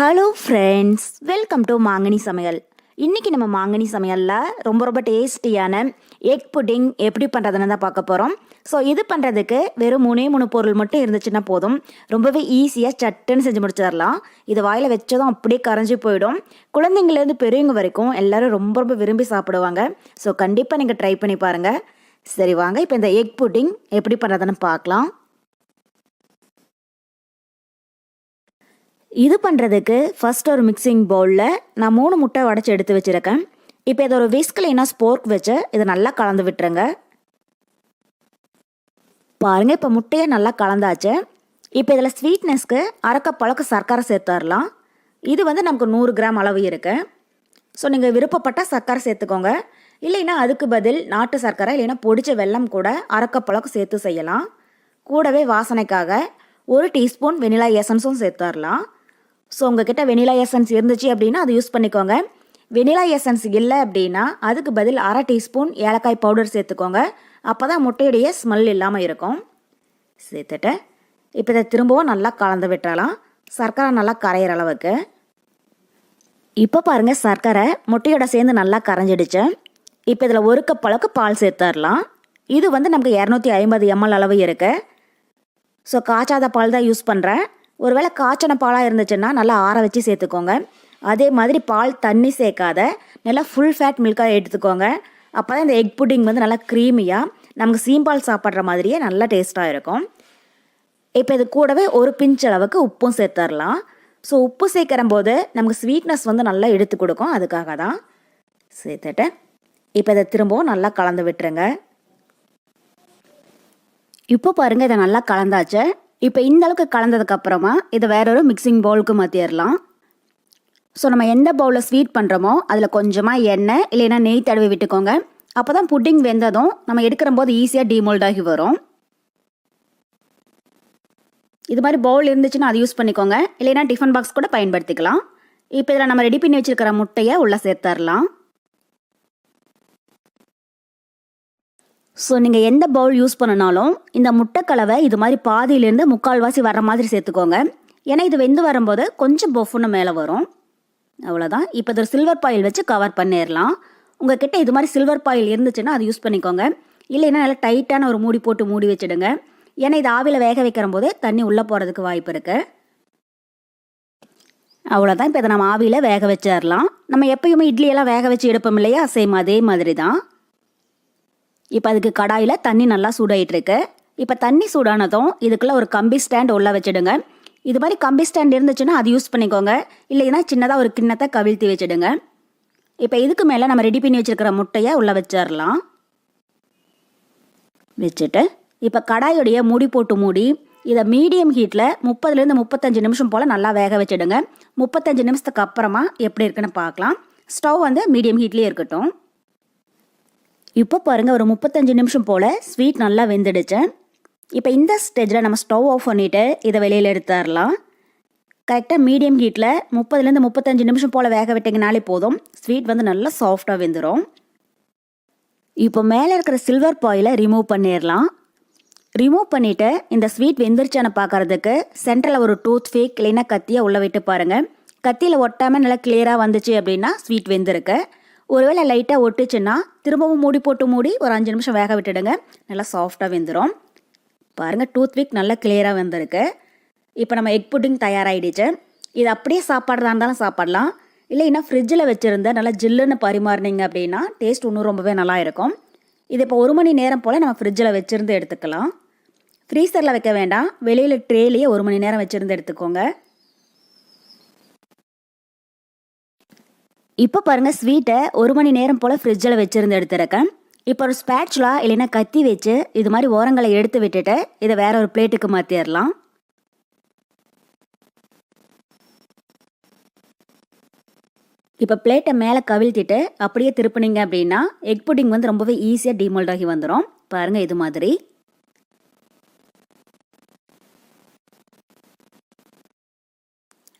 Hello friends welcome to மாங்கனி சமையல் இன்றைக்கி நம்ம மாங்கனி சமையலில் ரொம்ப ரொம்ப டேஸ்டியான எக் புட்டிங் எப்படி பண்ணுறதுன்னு தான் பார்க்க போகிறோம் ஸோ இது பண்ணுறதுக்கு வெறும் மூணே மூணு பொருள் மட்டும் இருந்துச்சுன்னா போதும். ரொம்பவே ஈஸியாக சட்டுன்னு செஞ்சு முடிச்சிடலாம். இது வாயில் வச்சதும் அப்படியே கரைஞ்சி போயிடும். குழந்தைங்கலேருந்து பெரியவங்க வரைக்கும் எல்லோரும் ரொம்ப ரொம்ப விரும்பி சாப்பிடுவாங்க. ஸோ கண்டிப்பாக நீங்கள் ட்ரை பண்ணி பாருங்கள் சரி வாங்க. இப்போ இந்த எக் புட்டிங் எப்படி பண்ணுறதுன்னு பார்க்கலாம். இது பண்ணுறதுக்கு ஃபர்ஸ்ட் ஒரு மிக்சிங் பவுலில் நான் மூணு முட்டை உடச்சி எடுத்து வச்சுருக்கேன். இப்போ இதை ஒரு விஸ்கில் இல்லைன்னா ஸ்போர்க் வச்சு இதை நல்லா கலந்து விட்டுருங்க. பாருங்கள் இப்போ முட்டையை நல்லா கலந்தாச்சு. இப்போ இதில் ஸ்வீட்னஸ்க்கு அரைக்க பழக்க சர்க்கரை சேர்த்துடலாம் இது வந்து நமக்கு நூறு கிராம் அளவு இருக்கு. ஸோ நீங்கள் விருப்பப்பட்ட சர்க்கரை சேர்த்துக்கோங்க. இல்லைன்னா அதுக்கு பதில் நாட்டு சர்க்கரை இல்லைன்னா பொடிச்ச வெல்லம் கூட அரைக்க பழக்கம் சேர்த்து செய்யலாம். கூடவே வாசனைக்காக ஒரு டீஸ்பூன் வெனிலா எசன்ஸும் சேர்த்துடலாம் ஸோ உங்ககிட்ட வெனிலா எசன்ஸ் இருந்துச்சு அப்படின்னா அதை யூஸ் பண்ணிக்கோங்க. வெனிலா எசன்ஸ் இல்லை அப்படின்னா அதுக்கு பதில் அரை டீஸ்பூன் ஏலக்காய் பவுடர் சேர்த்துக்கோங்க. அப்போ தான் முட்டையுடைய ஸ்மெல் இல்லாமல் இருக்கும். சேர்த்துட்டு இப்போ இதை திரும்பவும் நல்லா கலந்து விட்டுறலாம். சர்க்கரை நல்லா கரையிற அளவுக்கு. இப்போ பாருங்கள் சர்க்கரை முட்டையோட சேர்ந்து நல்லா கரைஞ்சிடுச்சு. இப்போ இதில் ஒரு கப் அளவுக்கு பால் சேர்த்துடலாம் இது வந்து நமக்கு இரநூத்தி ஐம்பது எம்எல் அளவு இருக்குது ஸோ காய்ச்சாத பால் தான் யூஸ் பண்ணுறேன் ஒருவேளை காய்ச்சன பாலாக இருந்துச்சுன்னா நல்லா ஆற வச்சு சேர்த்துக்கோங்க. அதே மாதிரி பால் தண்ணி சேர்க்காத நல்லா ஃபுல் ஃபேட் மில்காக எடுத்துக்கோங்க. அப்போ தான் இந்த எக் புட்டிங் வந்து நல்லா க்ரீமியாக நமக்கு சீம்பால் சாப்பிட்ற மாதிரியே நல்லா டேஸ்ட்டாக இருக்கும். இப்போ இது கூடவே ஒரு பிஞ்ச் அளவுக்கு உப்பும் சேர்த்துடலாம் ஸோ உப்பு சேர்க்கிற போது நமக்கு ஸ்வீட்னஸ் வந்து நல்லா எடுத்து கொடுக்கும். அதுக்காக தான் சேர்த்துட்டு இப்போ இதை திரும்பவும் நல்லா கலந்து விட்டுருங்க. இப்போ பாருங்கள் இதை நல்லா கலந்தாச்சு. இப்போ இந்த அளவுக்கு கலந்ததுக்கு அப்புறமா இதை வேற ஒரு மிக்சிங் பவுலுக்கு மாற்றிடலாம் ஸோ நம்ம எந்த பவுலில் ஸ்வீட் பண்ணுறோமோ அதில் கொஞ்சமாக எண்ணெய் இல்லைன்னா நெய் தடவி விட்டுக்கோங்க. அப்போ தான் புட்டிங் வெந்ததும் நம்ம எடுக்கிற போது ஈஸியாக டீமோல்ட் ஆகி வரும். இது மாதிரி பவுல் இருந்துச்சுன்னா அதை யூஸ் பண்ணிக்கோங்க. இல்லைன்னா டிஃபன் பாக்ஸ் கூட பயன்படுத்திக்கலாம். இப்போ இதில் நம்ம ரெடி பண்ணி வச்சுருக்கிற முட்டையை உள்ளே சேர்த்துடலாம் ஸோ நீங்கள் எந்த பவுல் யூஸ் பண்ணினாலும் இந்த முட்டைக்கலவை இது மாதிரி பாதியிலேருந்து முக்கால்வாசி வர மாதிரி சேர்த்துக்கோங்க. ஏன்னா இது வெந்து வரும்போது கொஞ்சம் பொஃப்னு மேலே வரும். அவ்வளோதான் இப்போ இது ஒரு சில்வர் பாயில் வச்சு கவர் பண்ணிடலாம். உங்ககிட்ட இது மாதிரி சில்வர் பாயில் இருந்துச்சுன்னா அது யூஸ் பண்ணிக்கோங்க. இல்லைன்னா நல்லா டைட்டான ஒரு மூடி போட்டு மூடி வச்சுடுங்க. ஏன்னா இது ஆவியில் வேக வைக்கிற போது தண்ணி உள்ளே போகிறதுக்கு வாய்ப்பு இருக்குது அவ்வளோதான் இப்போ இதை நம்ம ஆவியில் வேக வச்சிடலாம். நம்ம எப்பயுமே இட்லியெல்லாம் வேக வச்சு எடுப்போம் இல்லையா? சேம் அதே மாதிரி தான் இப்போ அதுக்கு கடாயில் தண்ணி நல்லா சூடாயிட்டுருக்கு. இப்போ தண்ணி சூடானதும் இதுக்குள்ளே ஒரு கம்பி ஸ்டாண்ட் உள்ளே வச்சுடுங்க. இது மாதிரி கம்பி ஸ்டாண்ட் இருந்துச்சுன்னா அது யூஸ் பண்ணிக்கோங்க. இல்லைன்னா சின்னதாக ஒரு கிண்ணத்தை கவிழ்த்தி வச்சிடுங்க. இப்போ இதுக்கு மேலே நம்ம ரெடி பண்ணி வச்சுருக்கிற முட்டையை உள்ளே வச்சிடலாம். வச்சுட்டு இப்போ கடாயுடைய மூடி போட்டு மூடி இதை மீடியம் ஹீட்டில் முப்பதுலேருந்து முப்பத்தஞ்சு நிமிஷம் போல் நல்லா வேக வச்சுடுங்க. முப்பத்தஞ்சு நிமிஷத்துக்கு அப்புறமா எப்படி இருக்குன்னு பார்க்கலாம். ஸ்டவ் வந்து மீடியம் ஹீட்லேயே இருக்கட்டும். இப்போ பாருங்கள் ஒரு முப்பத்தஞ்சு நிமிஷம் போல் ஸ்வீட் நல்லா வெந்துடுச்சேன் இப்போ இந்த ஸ்டேஜில் நம்ம ஸ்டவ் ஆஃப் பண்ணிவிட்டு இதை வெளியில் எடுத்துடலாம். கரெக்டாக மீடியம் ஹீட்டில் முப்பதுலேருந்து முப்பத்தஞ்சு நிமிஷம் போல் வேக விட்டிங்கனாலே போதும். ஸ்வீட் வந்து நல்லா சாஃப்டாக வெந்துடும் இப்போ மேலே இருக்கிற சில்வர் பாயிலை ரிமூவ் பண்ணிடலாம். ரிமூவ் பண்ணிவிட்டு இந்த ஸ்வீட் வெந்துருச்சான்னு பார்க்கறதுக்கு சென்டரில் ஒரு டூத் ஃபேக் இல்லைன்னா கத்தியை உள்ளே விட்டு பாருங்கள் கத்தியில் ஒட்டாமல் நல்லா கிளியராக வந்துச்சு அப்படின்னா ஸ்வீட் வெந்திருக்கு. ஒருவேளை லைட்டாக ஒட்டுச்சுன்னா திரும்பவும் மூடி போட்டு மூடி ஒரு அஞ்சு நிமிஷம் வேக விட்டுடுங்க. நல்லா சாஃப்டாக வெந்துடும் பாருங்கள் டூத்பிக் நல்லா கிளியராக வெந்திருக்கு. இப்போ நம்ம எக் புட்டிங் தயாராகிடுச்சு இது அப்படியே சாப்பாடுறதா இருந்தாலும் சாப்பிடலாம். இல்லைன்னா ஃப்ரிட்ஜில் வச்சுருந்த நல்லா ஜில்லுன்னு பரிமாறினீங்க அப்படின்னா டேஸ்ட் இன்னும் ரொம்பவே நல்லா இருக்கும். இது இப்போ ஒரு மணி நேரம் போல் நம்ம ஃப்ரிட்ஜில் வச்சுருந்து எடுத்துக்கலாம். ஃப்ரீசரில் வைக்க வேண்டாம். வெளியில் ட்ரேலேயே ஒரு மணி நேரம் வச்சுருந்து எடுத்துக்கோங்க. இப்போ பாருங்கள் ஸ்வீட்டை ஒரு மணி நேரம் போல் ஃப்ரிட்ஜில் வச்சுருந்து எடுத்துருக்கேன் இப்போ ஒரு ஸ்பேட்சுலா இல்லைன்னா கத்தி வச்சு இது மாதிரி ஓரங்களை எடுத்து விட்டுட்டு இதை வேற ஒரு பிளேட்டுக்கு மாற்றிடலாம் இப்போ பிளேட்டை மேலே கவிழ்த்திட்டு அப்படியே திருப்பினீங்க அப்படின்னா எக் புட்டிங் வந்து ரொம்பவே ஈஸியாக டீமோல்ட் ஆகி வந்துடும் பாருங்கள் இது மாதிரி.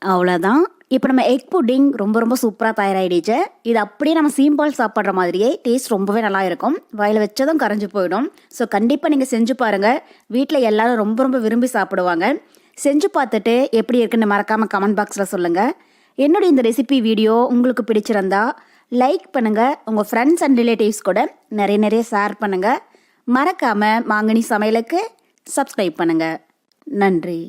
அவ்வளோதான் இப்போ நம்ம எக் புட்டிங் ரொம்ப ரொம்ப சூப்பராக தயாராகிடுச்சு இது அப்படியே நம்ம சீம்பால் சாப்பிட்ற மாதிரியே டேஸ்ட் ரொம்பவே நல்லா இருக்கும். வயலில் வச்சதும் கரைஞ்சி போயிடும். ஸோ கண்டிப்பாக நீங்கள் செஞ்சு பாருங்கள் வீட்டில் எல்லாரும் ரொம்ப ரொம்ப விரும்பி சாப்பிடுவாங்க. செஞ்சு பார்த்துட்டு எப்படி இருக்குன்னு மறக்காமல் கமெண்ட் பாக்ஸில் சொல்லுங்கள் என்னுடைய இந்த ரெசிபி வீடியோ உங்களுக்கு பிடிச்சிருந்தா லைக் பண்ணுங்கள் உங்கள் ஃப்ரெண்ட்ஸ் அண்ட் ரிலேட்டிவ்ஸ் கூட நிறைய நிறைய ஷேர் பண்ணுங்கள் மறக்காமல் மாங்கனி சமையலுக்கு சப்ஸ்கிரைப் பண்ணுங்கள் நன்றி.